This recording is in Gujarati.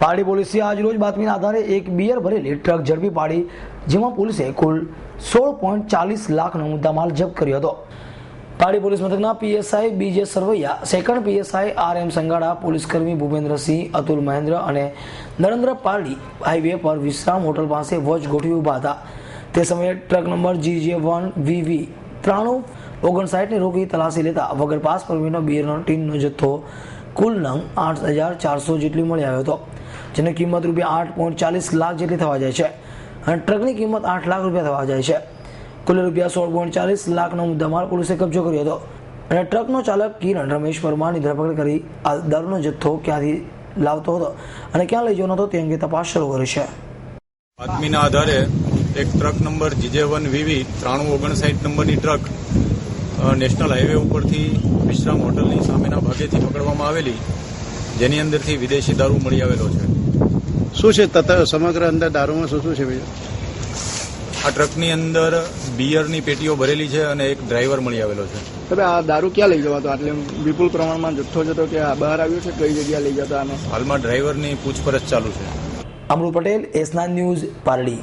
પારડી પોલીસે આજ રોજ બાતમીના આધારે એક બિયર ભરેલી ટ્રક ઝડપી પાડી, જેમાં પોલીસે કુલ સોળ પોઈન્ટ ચાલીસ લાખનો મુદ્દામાલ જપ્ત કર્યો હતો. પારડી પોલીસ મથકના PSI BJ Sarvaiya, second PSI R M Sangada પોલીસકર્મી Bhupendrasinh, Atul Mahendra અને નરેન્દ્ર પારડી હાઈવે પર વિશ્રામ હોટલ પાસે વોચ ગોઠવી ઊભા હતા. તે સમયે ટ્રક નંબર જી જે વન વીવી ત્રાણું ઓગણસાઠને રોકી તલાશી લેતા વગર પાસ પરમીનો બિયરનો ટીનનો જથ્થો કુલ નંગ આઠ હજાર ચારસો જેટલી મળી આવ્યો હતો, જેની કિંમત રૂપિયા આઠ પોઈન્ટ ચાલીસ લાખ જેટલી થવા જાય છે અને ટ્રકની કિંમત આઠ લાખ રૂપિયા થવા જાય છે. કુલ રૂપિયા સોળ પોઈન્ટ ચાલીસ લાખનો મુદ્દામાલ પોલીસે કબજો કર્યો હતો અને ટ્રકનો ચાલક કિરણ રમેશ પરમારની ધરપકડ કરી આ દારૂનો જથ્થો ક્યાંથી લાવતો હતો અને ક્યાં લઈ જવાનો હતો તે અંગે તપાસ શરૂ કરી છે. બાતમીના આધારે એક truck number GJ one VV ત્રાણું ઓગણસાઠ નંબરની ટ્રક નેશનલ હાઈવે ઉપરથી વિશ્રામ હોટલની સામેના ભાગેથી પકડવામાં આવેલી જેની અંદરથી વિદેશી દારૂ મળી આવેલો છે. શું છે સમગ્ર અંદર દારૂમાં શું શું છે બીજું? આ ટ્રકની અંદર બિયરની પેટીઓ ભરેલી છે અને એક ડ્રાઈવર મળી આવેલો છે. હવે આ દારૂ ક્યાં લઈ જવાતો આટલે વિપુલ પ્રમાણમાં જથ્થો જતો કે આ બહાર આવ્યો છે? કઈ જગ્યાએ લઈ જતા આને? હાલમાં ડ્રાઈવરની પૂછપરછ ચાલુ છે. અમૃત પટેલ એસના ન્યૂઝ પારડી.